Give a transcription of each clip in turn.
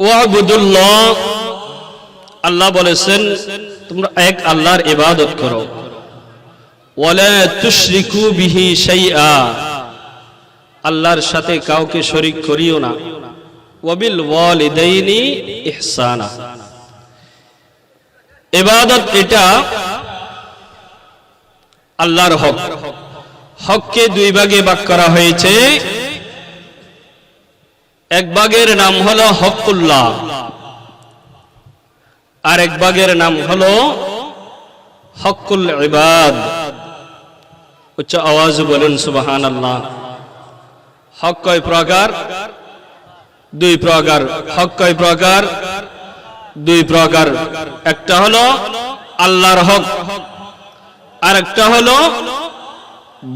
ওয়াবুদুল্লাহ। আল্লাহ বলেছেন, তোমরা এক আল্লাহর ইবাদত করো। আল্লাহর সাথে কাউকে শরীক করিও না। ওয়াবিল এটা আল্লাহর হক। হককে দুই ভাগে ভাগ করা হয়েছে। এক ভাগের নাম হলো হকুল্লাহ আর এক ভাগের নাম হলো হকুল ইবাদ। উচ্চ আওয়াজ বলুন সুবাহান আল্লাহ হক কয় প্রকার? দুই প্রকার। হক কয় প্রকার? দুই প্রকার। একটা হলো আল্লাহর হক আর একটা হলো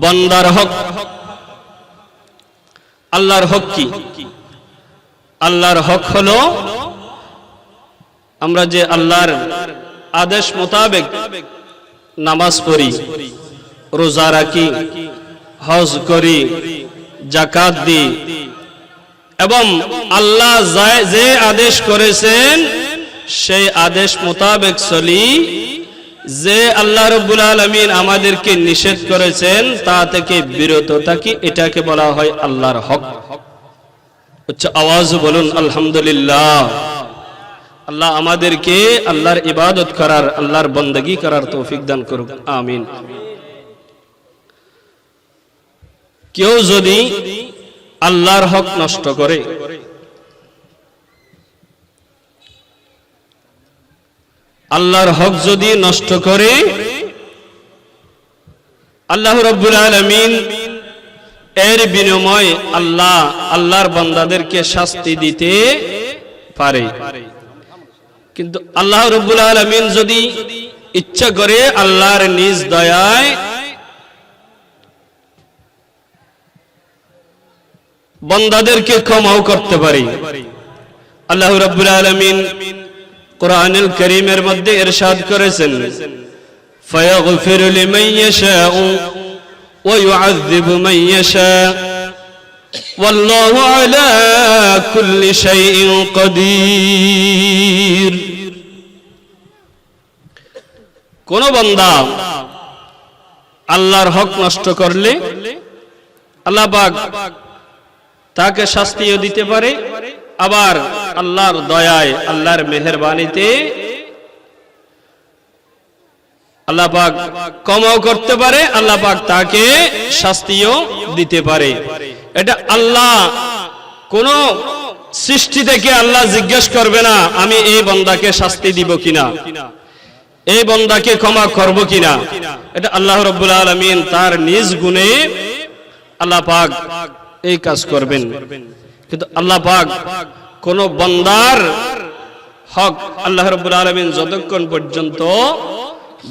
বন্দার হক। আল্লাহর হক কি? আল্লাহর হক হলো আমরা যে আল্লাহর আদেশ মোতাবেক নামাজ পড়ি, রোজা রাখি, হজ করি জাকাত দিই এবং আল্লাহ যে আদেশ করেছেন সেই আদেশ মোতাবেক চলি। যে আল্লাহ রব্বুল আলমিন আমাদেরকে নিষেধ করেছেন তা থেকে বিরত থাকি, এটাকে বলা হয় আল্লাহর হক। উচ্চ আওয়াজ বলুন, আলহামদুলিল্লাহ। আল্লাহ আমাদেরকে আল্লাহর ইবাদত করার, আল্লাহর বন্দগি করার তৌফিক দান করুক, আমিন। কেউ যদি আল্লাহর হক নষ্ট করে, আল্লাহর হক যদি নষ্ট করে, আল্লাহ রব্বুল আলমিন এর বিনিময় আল্লাহ, আল্লাহর বন্দাদেরকে শাস্তি দিতে পারে। কিন্তু আল্লাহ রব্বুল আলমিন যদি ইচ্ছা করে আল্লাহর নিজ দয়ায় বন্দাদেরকে ক্ষমাও করতে পারি। আল্লাহ রব্বুল আলমিন কোরআনুল করিমের মধ্যে এরশাদ করেছেন ফয়া গফিরুল ইয়াশাউ ويعذب من يشاء والله على كل شيء قدير কোন বান্দা আল্লাহর হক নষ্ট করলে আল্লাহ পাক তাকে শাস্তিও দিতে পারে আবার আল্লাহর দয়ায় আল্লাহর মেহরবানিতে আল্লাহ পাক কমাও করতে পারে, আল্লাহ পাক তাকে শাস্তিও দিতে পারে। এটা আল্লাহ, কোন সৃষ্টি থেকে আল্লাহ জিজ্ঞেস করবে না, আমি এই বন্দাকে শাস্তি দিব কিনা, এই বন্দাকে ক্ষমা করব কিনা। এটা আল্লাহ রব্বুল আলমিন তার নিজ গুণে আল্লাহ পাক এই কাজ করবেন। কিন্তু আল্লাহ পাক কোন বন্দার হক আল্লাহ রব্বুল আলমিন যতক্ষণ পর্যন্ত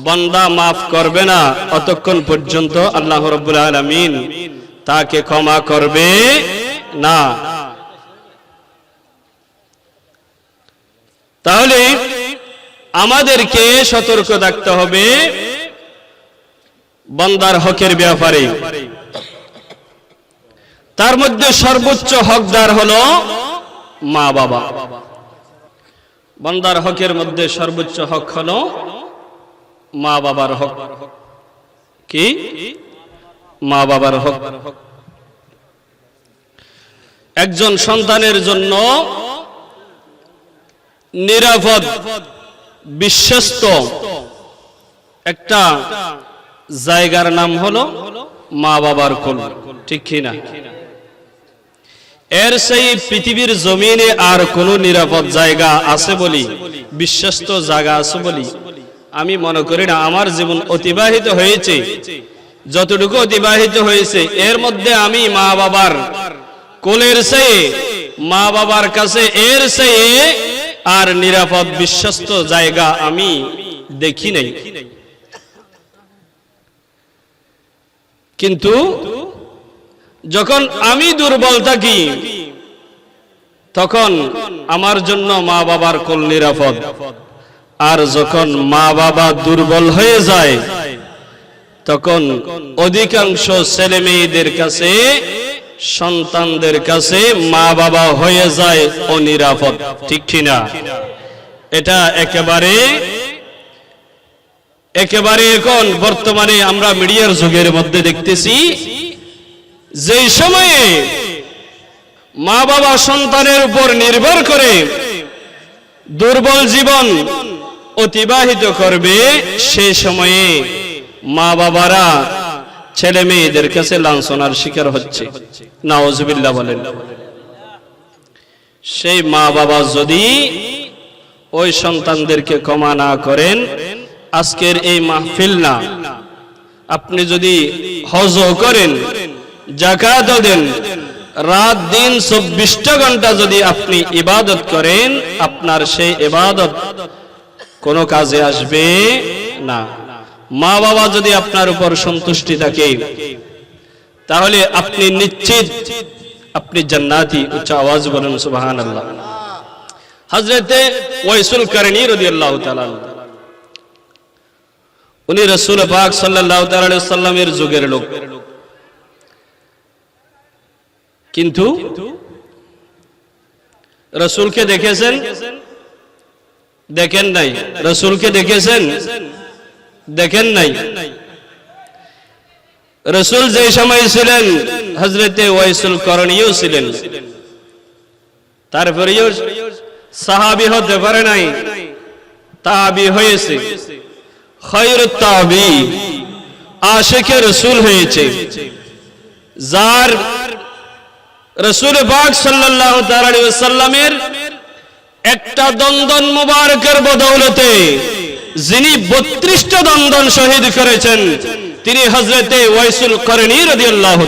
বন্দা মাফ করবে না অতক্ষণ পর্যন্ত আল্লাহ রব্বুল আলমিন তাকে ক্ষমা করবে না। তাহলে আমাদেরকে সতর্ক থাকতে হবে বন্দার হকের ব্যাপারে। তার মধ্যে সর্বোচ্চ হকদার হলো মা বাবা বন্দার হকের মধ্যে সর্বোচ্চ হক হলো মা বাবার হক। কি? মা বাবার হক। একজন সন্তানের জন্য নিরাপদ, বিশ্বস্ত একটা জায়গার নাম হলো মা বাবার কোল। ঠিক কিনা এর সেই পৃথিবীর জমিনে আর কোন নিরাপদ জায়গা আছে বলি? বিশ্বস্ত জায়গা আছে বলি? আমি মনে করি না, আমার জীবন অতিবাহিত হয়েছে। যতটুকু অতিবাহিত হয়েছে, এর মধ্যে আমি মা বাবার কোলের চেয়ে, মা বাবার কাছে এর চেয়ে আর নিরাপদ বিশ্বস্ত জায়গা আমি দেখি নাই। কিন্তু যখন আমি দুর্বল থাকি, তখন আমার জন্য মা বাবার কোল নিরাপদ। আর যখন মা বাবা দুর্বল হয়ে যায়, তখন অধিকাংশ ছেলে মেয়েদের কাছে, সন্তানদের কাছে মা বাবা হয়ে যায় অনিরাপদ, ঠিক কিনা? এটা একেবারে একেবারে এখন বর্তমানে আমরা মিডিয়ার যুগের মধ্যে দেখতেছি, যে সময়ে মা বাবা সন্তানের উপর নির্ভর করে দুর্বল জীবন অতিবাহিত করবে সেই সময়ে মা বাবারা, ছেলে মেয়েদের কাছে লাঞ্ছনার শিকার হচ্ছে। নাওজবিল্লা বলেন। সেই মা বাবা যদি ওই সন্তানদেরকে ক্ষমা না করেন, আজকের এই মাহফিল না। আপনি যদি হজ করেন জাকাত দেন, রাত দিন চব্বিশটা ঘণ্টা যদি আপনি ইবাদত করেন, আপনার সেই ইবাদত কোনো কাজে আসবে না। মা বাবা যদি আপনার উপর সন্তুষ্টি থাকে তাহলে আপনি নিশ্চিত আপনি জান্নাতি উচ্চ আওয়াজ বলেন সুবাহান আল্লাহ হজরতে ওয়াইসুল করণী রাদিয়াল্লাহু তাআলা উনি রাসূল পাক সাল্লাল্লাহু তাআলা সাল্লামের যুগের লোক। কিন্তু রসুলকে দেখেছেন দেখেন নাই। রসুলকে দেখেছেন? দেখেন নাই। রসুল যে সময় ছিলেন হজরতে ওয়াইসুল করণীয় ছিলেন। তারপরেও সাহাবি হতে পারে নাই, তাবি হয়েছে। খৈর তাবি আশেকে রসুল হয়েছে। যার রসুল বাগ সাল্লাহ সাল্লামের একটা দন্দন মুবারকের বদৌলতে যিনি বত্রিশটা দন্দন শহীদ করেছেন, তিনি হজরতে ওয়াইসুল করণী রদি আল্লাহ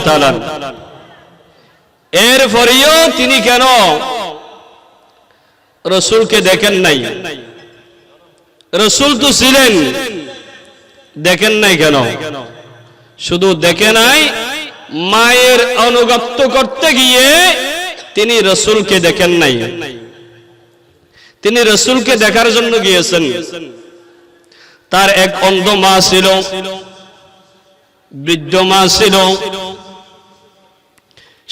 এর পরেও তিনি কেন রসুলকে দেখেন নাই? রসুল তো ছিলেন, দেখেন নাই কেন? শুধু দেখে নাই, মায়ের অনুগত্য করতে গিয়ে তিনি রসুলকে দেখেন নাই। তিনি রসুলকে দেখার জন্য গিয়েছেন। তার এক অন্ধ মা ছিল, বৃদ্ধ মা ছিল।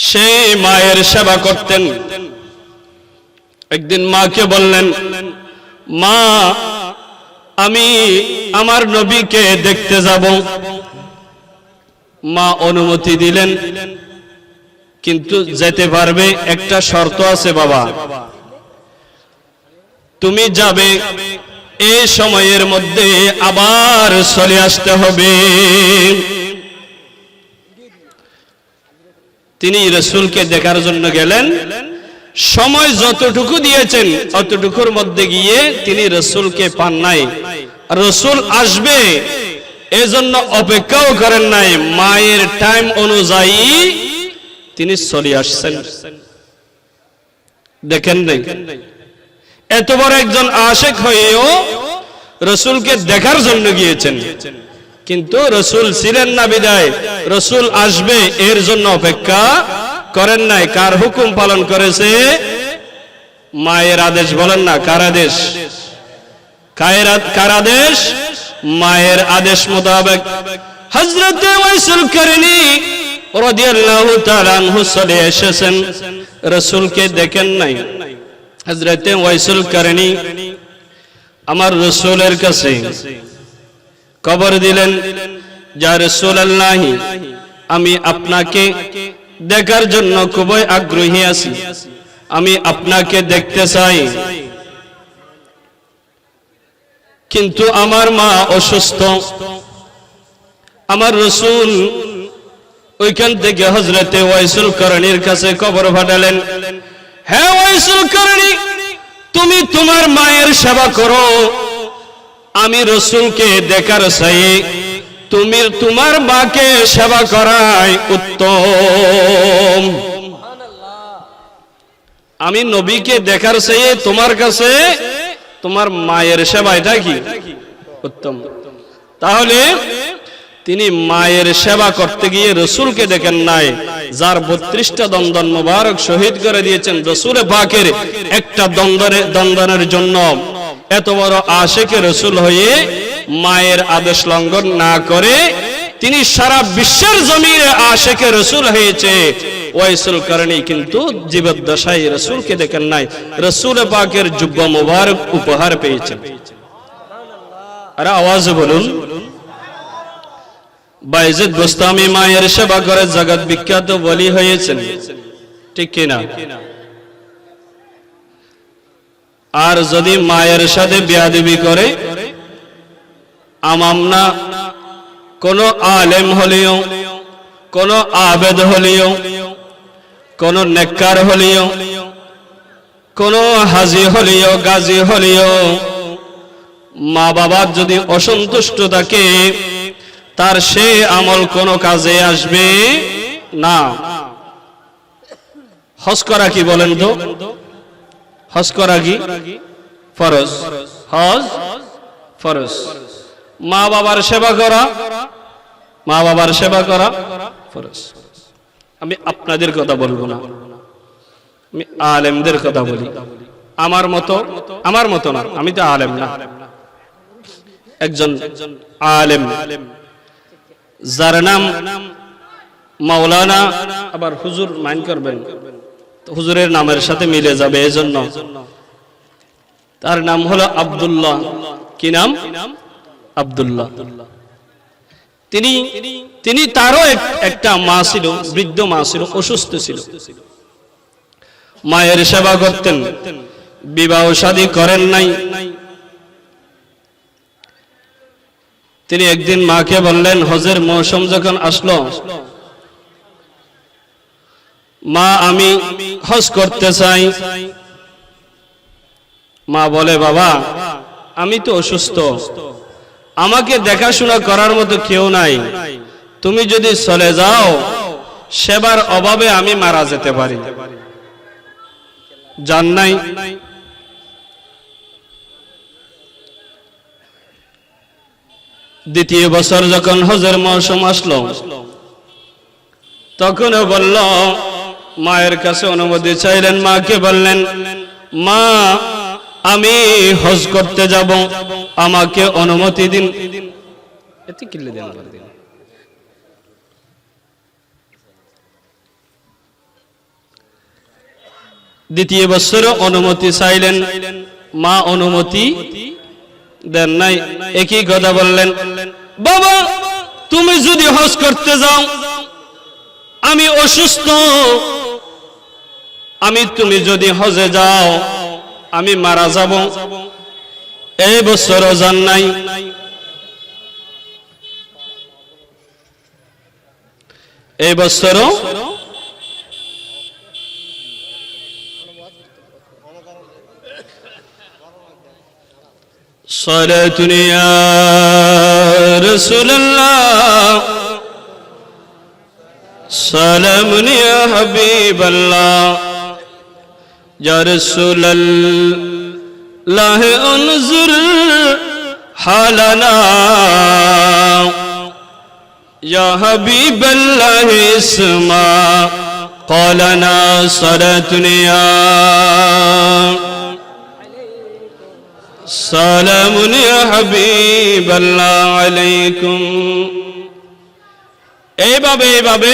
সে মায়ের সেবা করতেন। একদিন মাকে বললেন, মা, আমি আমার নবীকে দেখতে যাব। মা অনুমতি দিলেন, কিন্তু যেতে পারবে একটা শর্ত আছে বাবা। তুমি যাবে এই সময়ের মধ্যে আবার চলে আসতে হবে। তিনি রসুলকে দেখার জন্য গেলেন। সময় যতটুকু দিয়েছেন, অতটুকুর মধ্যে গিয়ে তিনি রসুলকে পান নাই। রসুল আসবে, এজন্য অপেক্ষাও করেন নাই। মায়ের টাইম অনুযায়ী তিনি চলে আসছেন। দেখেন নাই? এত বড় একজন আশেক হয়েও রসুলকে দেখার জন্য গিয়েছেন। কিন্তু রসুল ছিলেন না বিদায়। রসুল আসবে, এর জন্য অপেক্ষা করেন নাই। কার হুকুম পালন করেছে? মায়ের আদেশ বলেন না, কার আদেশ? কার আদেশ? মায়ের আদেশ মোতাবেক। হজরত করেনি রসুলকে দেখেন নাই। হজরত ওয়াইসুল করেনি আমার রসুলের কাছে কবর দিলেন, যা রসুল আল্লাহি আমি আপনাকে দেখার জন্য খুবই আগ্রহী আছি। আমি আপনাকে দেখতে চাই। কিন্তু আমার মা অসুস্থ। আমার রসুল ওইখান থেকে হজরতে ওয়াইসুল করণীর কাছে কবর ফাটালেন হ্যাঁ তুমি তোমার মায়ের সেবা করো। আমি রসুলকে দেখার চাই, তুমি তোমার মাকে সেবা করাই উত্তম। আমি নবীকে দেখার চেয়ে তোমার কাছে তোমার মায়ের সেবা, এটা কি? উত্তম। তাহলে তিনি মায়ের সেবা করতে গিয়ে রসুলকে দেখেন নাই, যার বত্রিশটা দন্দন মোবারক শহীদ করে দিয়েছেন রসুল পাকের একটা দ্বন্দ্বরে দ্বন্দ্বনের জন্য। এত বড় আশেকে রসুল হয়ে মায়ের আদেশ লঙ্ঘন না করে তিনি সারা বিশ্বের জমিনে আশেকে রসুল হয়েছে। ওয়াইসুল কারণী কিন্তু জীবদ্দশায় রসুলকে দেখেন নাই, রসুল পাকের যুব্ব মুবারক উপহার পেয়েছেন। আরে আওয়াজ বলুন। বাইজিদ গোস্তামি মায়ের সেবা করে জগৎ বিখ্যাত বলি হয়েছেন। ঠিক কিনা? আর যদি মায়ের সাথে বিয়াদবি করে আমামনা কোন আলেম হলেও, কোন আবেদ হলেও, কোন নেককার হলেও, কোন হাজি হলেও, গাজী হলেও মা বাবার যদি অসন্তুষ্ট থাকে তার সে আমল কোনো কাজে আসবে না। হজ করা কি বলেন তো? হজ করা কি? ফরজ। হজ ফরজ। মা বাবার সেবা করা? মা বাবার সেবা করা? ফরজ। আমি আপনাদের কথা বলব না। আমি আলেমদের কথা বলি। আমার মতো আমার মতো না। আমি তো আলেম না। একজন আলেম। যার নাম মাওলানা আবার হুজুর মাইন করবেন। হুজুরের নামের সাথে মিলে যাবে এজন্য। তার নাম হলো আব্দুল্লাহ। কি নাম? আব্দুল্লাহ। তিনি তিনি তারও এক- একটা মা ছিল, বৃদ্ধ মা ছিল, অসুস্থ ছিল। মায়ের সেবা করতেন। বিবাহ শাদী করেন নাই। তিনি একদিন মাকে বললেন, হজের মৌসুম যখন আসলো, মা, আমি হজ করতে চাই। মা বলে, বাবা, আমি তো অসুস্থ। আমাকে দেখাশোনা করার মতো কেউ নাই। তুমি যদি চলে যাও, সেবার অভাবে আমি মারা যেতে পারি। জান নাই। দ্বিতীয় বছর যখন হজের মৌসুম আসলো, তখনও বলল, মায়ের কাছে অনুমতি চাইলেন মাকে বললেন, মা, আমি হজ করতে যাব, আমাকে অনুমতি দিন? দ্বিতীয় বছরও অনুমতি চাইলেন, মা অনুমতি দেন নাই, একই কথা বললেন, বাবা, তুমি যদি হজ করতে যাও, আমি অসুস্থ। আমি তুমি যদি হজে যাও, আমি মারা যাব। এই বছরও যান নাই। এই বছরও صلاة يا رسول الله. سلام يا حبيب الله. يا رسول الله انظر حالنا. يا حبيب الله اسمع قالنا صلاة يا সালামুন ইয়া এই আলাইকুম। এইভাবে এইভাবে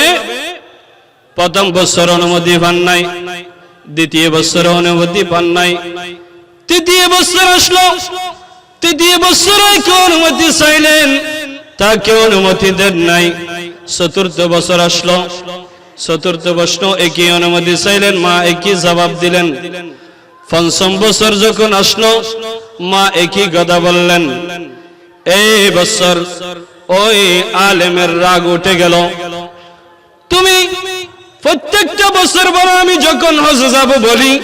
প্রথম বছর অনুমতি পান নাই, দ্বিতীয় বছর অনুমতি পান নাই, তৃতীয় বছর আসলো, তৃতীয় বছরে অনুমতি চাইলেন তাকে অনুমতি দেন নাই। চতুর্থ বছর আসলো, চতুর্থ প্রশ্ন, একই অনুমতি চাইলেন, মা একই জবাব দিলেন। পঞ্চম বছর যখন আসলো মা একই কথা বললেন। এই বছর ওই আলেমের রাগ উঠে গেল। তুমি প্রত্যেকটা বছর বলো, আমি যখন হজ যাব বলি,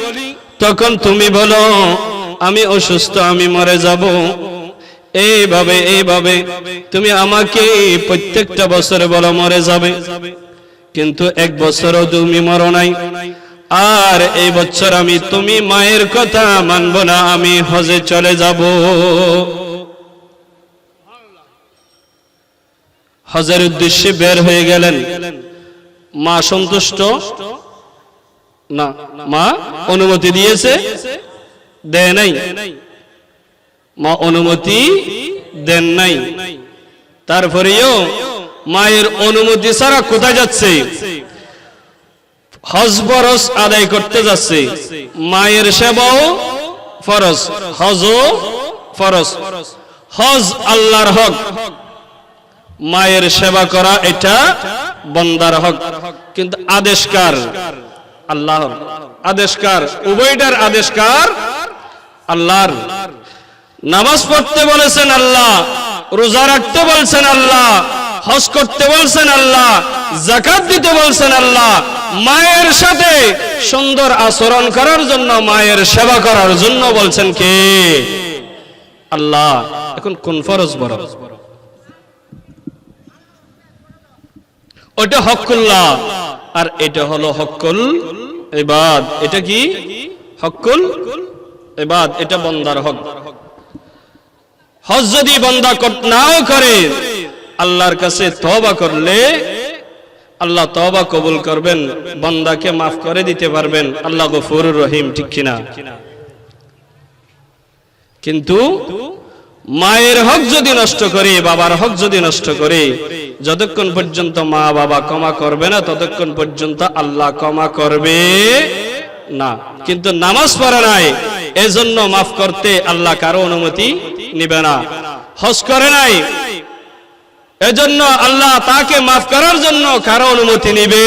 তখন তুমি বলো, আমি অসুস্থ, আমি মরে যাব। এইভাবে এইভাবে তুমি আমাকে প্রত্যেকটা বছর বলো, মরে যাবে। কিন্তু এক বছরও তুমি মরো নাই। আর এই বছর আমি তুমি মায়ের কথা মানব না, আমি হজে চলে যাব। হজের উদ্দেশ্যে বের হয়ে গেলেন। মা সন্তুষ্ট? না, মা অনুমতি দিয়েছে? দেয় নাই। মা অনুমতি দেন নাই। তারপরেও মায়ের অনুমতি ছাড়া কোথায় যাচ্ছে? হজ ফরজ আদায় করতে যাচ্ছে। মায়ের সেবাও ফরজ, হজও ফরজ। হজ আল্লাহর হক। মায়ের সেবা করা এটা বন্দার হক। কিন্তু আদেশকার আল্লাহর। আদেশকার উভয়টার আদেশকার আল্লাহর। নামাজ পড়তে বলেছেন আল্লাহ, রোজা রাখতে বলছেন আল্লাহ হজ করতে বলছেন আল্লাহ জাকাত দিতে বলছেন আল্লাহ, মায়ের সাথে সুন্দর আচরণ করার জন্য, মায়ের সেবা করার জন্য বলছেন কে? আল্লাহ, এখন কোন ফরজ বড়? ওটা হকুল্লাহ, আর এটা হলো হকুল এবাদ এটা কি? হকুল এবাদ এটা বন্দার হক। হজ যদি বন্দা নাও করে আল্লাহর কাছে তবা করলে আল্লাহ তবা কবুল করবেন, বন্দাকে মাফ করে দিতে পারবেন। আল্লাহ গফুরুর রহিম, ঠিক কিনা? কিন্তু মায়ের হক যদি নষ্ট করে, বাবার হক যদি নষ্ট করে, যতক্ষণ পর্যন্ত মা বাবা ক্ষমা করবে না, ততক্ষণ পর্যন্ত আল্লাহ ক্ষমা করবে না। কিন্তু নামাজ পড়ে নাই, এজন্য মাফ করতে আল্লাহ কারও অনুমতি নিবে না। হজ করে নাই এজন্য আল্লাহ তাকে মাফ করার জন্য কারও অনুমতি নিবে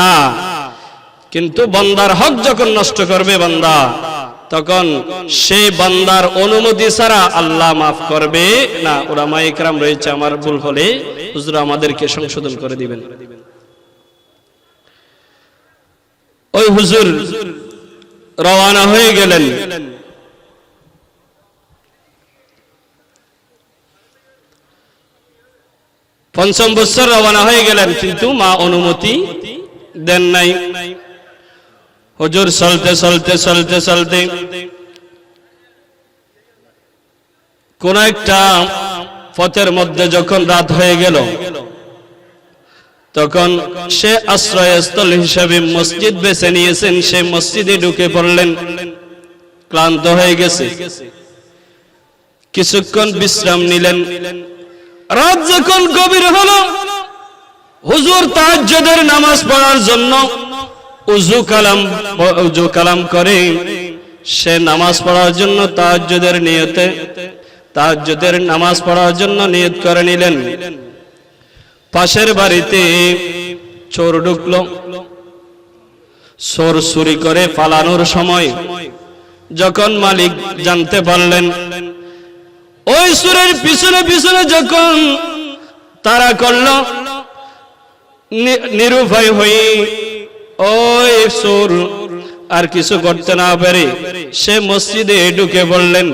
না। কিন্তু বান্দার হক যখন নষ্ট করবে বান্দা, তখন সে বান্দার অনুমতি ছাড়া আল্লাহ মাফ করবে না। ওলামা ইকরাম রয়েছে আমার ভুল হলে হুজুর আমাদেরকে সংশোধন করে দিবেন। ওই হুজুর রওয়ানা হয়ে গেলেন। পঞ্চম বছর রওনা হয়ে গেলেন, কিন্তু মা অনুমতি দেন নাই। হুজুর চলতে চলতে চলতে চলতে। কোন একটা পথের মধ্যে যখন রাত হয়ে গেল, তখন সে আশ্রয়স্থল হিসাবে মসজিদ বেছে নিয়েছেন, সে মসজিদে ঢুকে পড়লেন, ক্লান্ত হয়ে গেছে। কিছুক্ষণ বিশ্রাম নিলেন। রাত যখন গভীর হলো, হুজুর তাহাজ্জুদের নামাজ পড়ার জন্য উজু কালাম উজু কালাম করে সে নামাজ পড়ার জন্য তাহাজ্জুদের নিয়তে, তাহাজ্জুদের নামাজ পড়ার জন্য নিয়ত করে নিলেন। পাশের বাড়িতে চোর ঢুকলো। চোর চুরি করে পালানোর সময় যখন মালিক জানতে পারলেন ওই সুরের পিছনে পিছনে যখন তারা করল, নি- নিরুপায় হয়ে, ওই সুর, আর কিছু করতে না পারে সে মসজিদে ঢুকে বললেন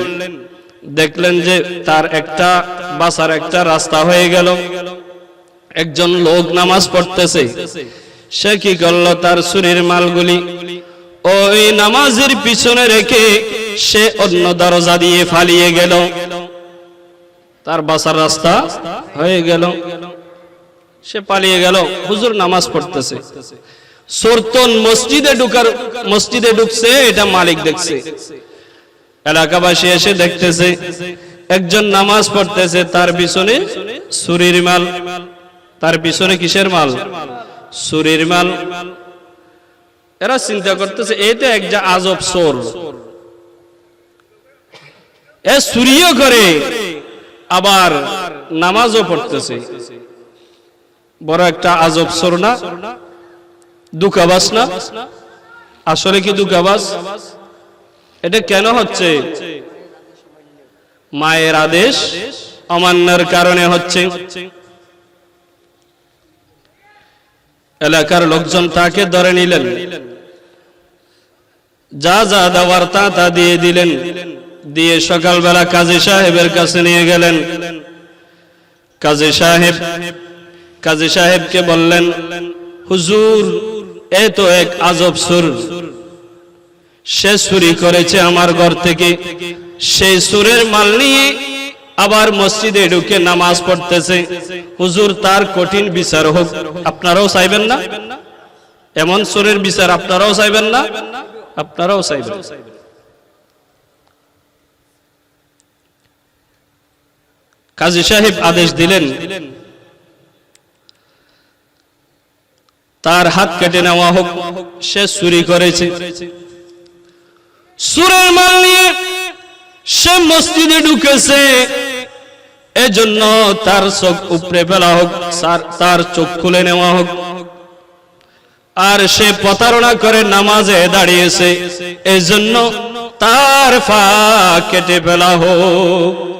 দেখলেন যে তার একটা, বাসার একটা রাস্তা হয়ে গেল। একজন লোক নামাজ পড়তেছে। সে কি করল? তার সুরের মালগুলি ওই নামাজের পিছনে রেখে সে অন্য দরজা দিয়ে ফালিয়ে গেল। তার বাসার রাস্তা হয়ে গেল। সে পালিয়ে গেল। হুজুর নামাজ পড়তেছে। সর্তন মসজিদে ঢুকার, মসজিদে ঢুকছে, এটা মালিক দেখছে। এলাকাবাসী এসে দেখতেছে, একজন নামাজ পড়তেছে, তার পিছনে সুরির মাল। তার পিছনে কিসের মাল? সুরির মাল। এরা চিন্তা করতেছে এটা একটা আজব সোর এ চুরিও করে। আবার নামাজও পড়তেছে। বড় একটা আজব সোর না দুকাবাস না আসলে কি দুকাবাস এটা কেন হচ্ছে? মায়ের আদেশ অমান্যের কারণে হচ্ছে। এলাকার লোকজন তাকে ধরে নিলেন। যা যা দেওয়ার তা তা দিয়ে দিলেন। দিয়ে সকালবেলা কাজী সাহেবের কাছে নিয়ে গেলেন। কাজী সাহেব, কাজী সাহেবকে বললেন, হুজুর, এ তো এক আজব সুর। সে চুরি করেছে আমার ঘর থেকে। সেই সুরের মাল নিয়ে আবার মসজিদে ঢুকে নামাজ পড়তেছে। হুজুর, তার কঠিন বিচার হোক, আপনারাও চাইবেন না? এমন সুরের বিচার আপনারাও চাইবেন না? আপনারাও চাইবেন কাজী সাহেব আদেশ দিলেন, তার হাত কেটে নেওয়া হোক, সে চুরি করেছে। সুরের মাল নিয়ে সে মসজিদে ঢুকেছে। এজন্য তার চোখ উপরে ফেলা হোক, তার- চোখ খুলে নেওয়া হোক। আর সে প্রতারণা করে নামাজে দাঁড়িয়েছে। এই জন্য তার ফা কেটে ফেলা হোক।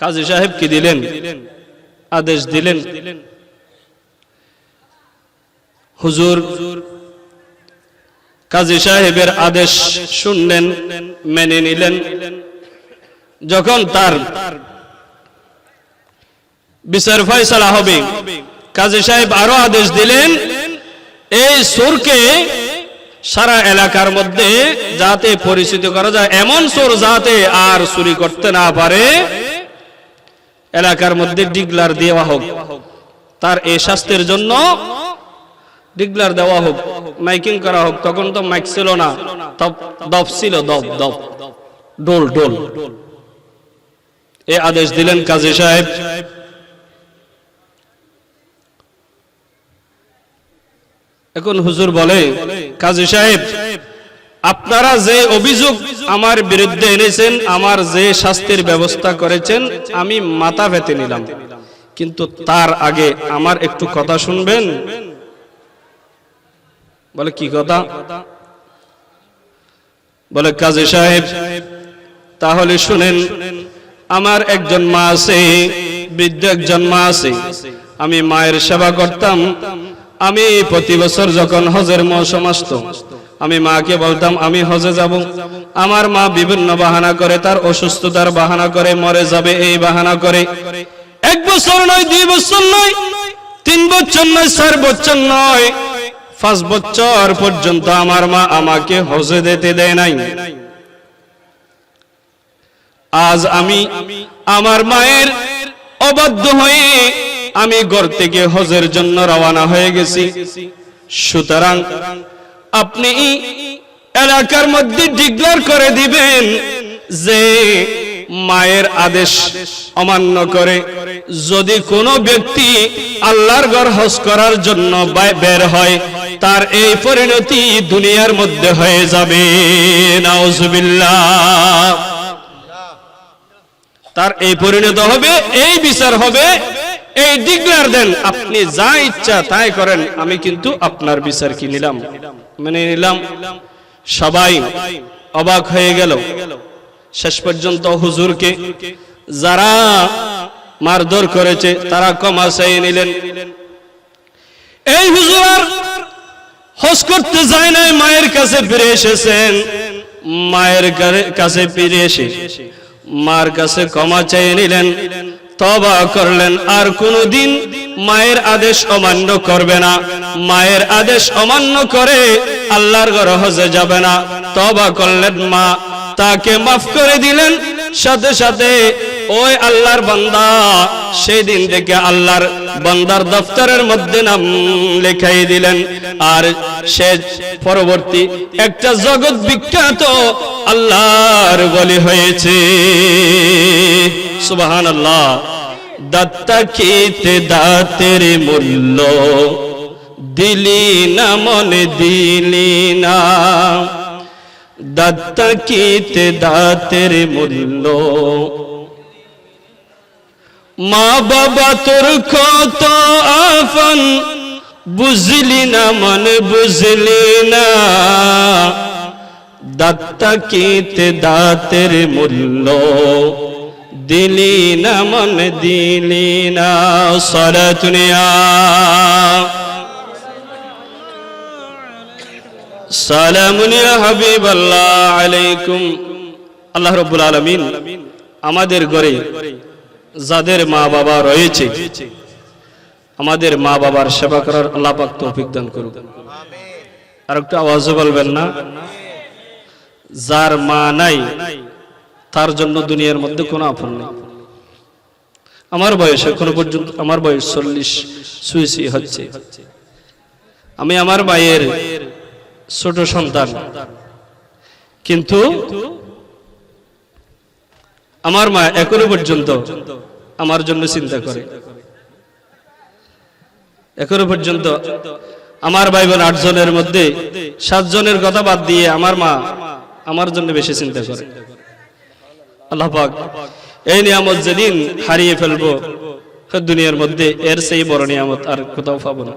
কাজী সাহেব কি দিলেন? আদেশ দিলেন। হুজুর, কাজী সাহেবের আদেশ শুনলেন, মেনে নিলেন। যখন তার বিচার ফয়সালা হবে, কাজী সাহেব আরও আদেশ দিলেন, এই সুরকে সারা এলাকার মধ্যে যাতে পরিচিত করা যায়, এমন সুর যাতে আর চুরি করতে না পারে এলাকার মধ্যে ডিগলার দেওয়া হোক। তার এই শাস্তির জন্য ডিগলার দেওয়া হোক, মাইকিং করা হোক, তখন তো মাইক ছিল না। দপ ছিল, দপ দপ। ডোল ডোল। এ আদেশ দিলেন কাজী সাহেব। এখন হুজুর বলে, কাজী সাহেব আপনারা যে অভিযোগ আমার বিরুদ্ধে এনেছেন, আমার যে শাস্তির ব্যবস্থা করেছেন, আমি মাথা ভেতে নিলাম। কিন্তু তার আগে আমার একটু কথা শুনবেন? বলে, কি কথা? বলে, কাজী সাহেব, তাহলে শুনেন, আমার একজন মা আছে, বৃদ্ধ একজন মা আছে। আমি মায়ের সেবা করতাম। আমি প্রতি বছর যখন হজের মৌসুম আসতো আমি মাকে বলতাম, আমি হজে যাব। আমার মা বিভিন্ন বাহানা করে, তার অসুস্থতার বাহানা করে, মরে যাবে এই বাহানা করে। এক বছর নয়, দুই বছর নয়, তিন বছর নয়, চার বছর নয়, পাঁচ বছর পর্যন্ত আমার মা আমাকে হজে দিতে দেয় নাই। আজ আমি আমার মায়ের অবাধ্য হয়ে আমি ঘর থেকে হজের জন্য রওনা হয়ে গেছি। সুতরাং আপনি এলাকার মধ্যে ডিক্লার করে দিবেন যে মায়ের আদেশ অমান্য করে। যদি কোনো ব্যক্তি আল্লাহর ঘর হজ করার জন্য বের হয়, তার এই পরিণতি দুনিয়ার মধ্যে হয়ে যাবে। তার এই পরিণত হবে, এই বিচার হবে, এই ডিক্লার দেন। আপনি যা ইচ্ছা তাই করেন, আমি কিন্তু আপনার বিচার কি নিলাম? মেনে নিলাম। সবাই অবাক হয়ে গেল। শেষ পর্যন্ত হুজুরকে যারা মারধর করেছে, তারা ক্ষমা চাই নিলেন। এই হুজুর হজ করতে যায় নাই, মায়ের কাছে ফিরে এসেছেন। মায়ের কাছে ফিরে এসে মার কাছে ক্ষমা চেয়ে নিলেন। তবা করলেন, আর কোনদিন মায়ের আদেশ অমান্য করবে না। মায়ের আদেশ অমান্য করে আল্লাহর ঘর হজে যাবে না। তবা করলেন মা, তাকে মাফ করে দিলেন সাথে সাথে ওই আল্লাহর বান্দা সেই দিন থেকে আল্লাহর বান্দার দফতরের মধ্যে নাম লেখাই দিলেন। আর সে পরবর্তী একটা জগৎ বিখ্যাত আল্লাহর বলি হয়েছে। সুবাহান আল্লাহ দত্তা খেতে দাতের মূল্য দিলি না, মনে দিলি না। দত্তা কিতে দাতের মূল্য। মা বাবা তোর কত আফন, বুঝলি না মন, বুঝলি না। দত্তা কিতে দাতের মূল্য, দিলি না মন, দিলি না সরতুনিয়া আলাইকুম। আল্লাহ রাব্বুল আলামিন আমাদের ঘরে যাদের মা বাবা রয়েছে, আমাদের মা বাবার সেবা করার আল্লাহ পাক দান করুক। আর একটু আওয়াজও বলবেন না? যার মা নাই, তার জন্য দুনিয়ার মধ্যে কোনো আপন নেই। আমার বয়স এখনও পর্যন্ত, আমার বয়স চল্লিশ, সুইসি হচ্ছে। আমি আমার মায়ের ছোট সন্তান। কিন্তু আমার মা এখনও পর্যন্ত আমার জন্য চিন্তা করে। এখনও পর্যন্ত আমার ভাই বোন আটজনের মধ্যে সাতজনের কথা বাদ দিয়ে আমার মা আমার জন্য বেশি চিন্তা করে। আল্লাহ এই নিয়ামত যেদিন হারিয়ে ফেলব দুনিয়ার মধ্যে এর সেই বড় নিয়ামত আর কোথাও পাবো না।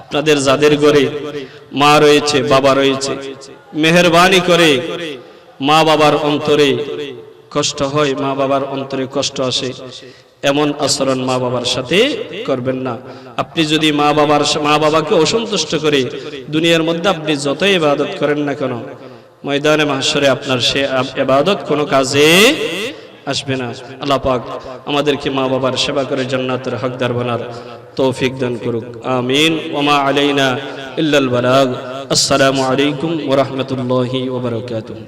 আপনাদের যাদের ঘরে মা রয়েছে, বাবা রয়েছে, মেহরবানি করে মা বাবার অন্তরে কষ্ট হয়, মা বাবার অন্তরে কষ্ট আসে, এমন আচরণ মা বাবার সাথে করবেন না। আপনি যদি মা বাবার, মা বাবাকে অসন্তুষ্ট করে দুনিয়ার মধ্যে আপনি যতই ইবাদত করেন না কেন, ময়দানে মাসরে আপনার সে এবাদত কোনো কাজে আসবে না। আল্লাহ পাক আমাদেরকে মা বাবার সেবা করে জান্নাতের হকদার বানার তৌফিক দান করুক। আমিন। ওমা আলাইনা ইল্লাল বালাগ। আসসালামু আলাইকুম ওয়া রাহমাতুল্লাহি ওয়া বারাকাতুহু।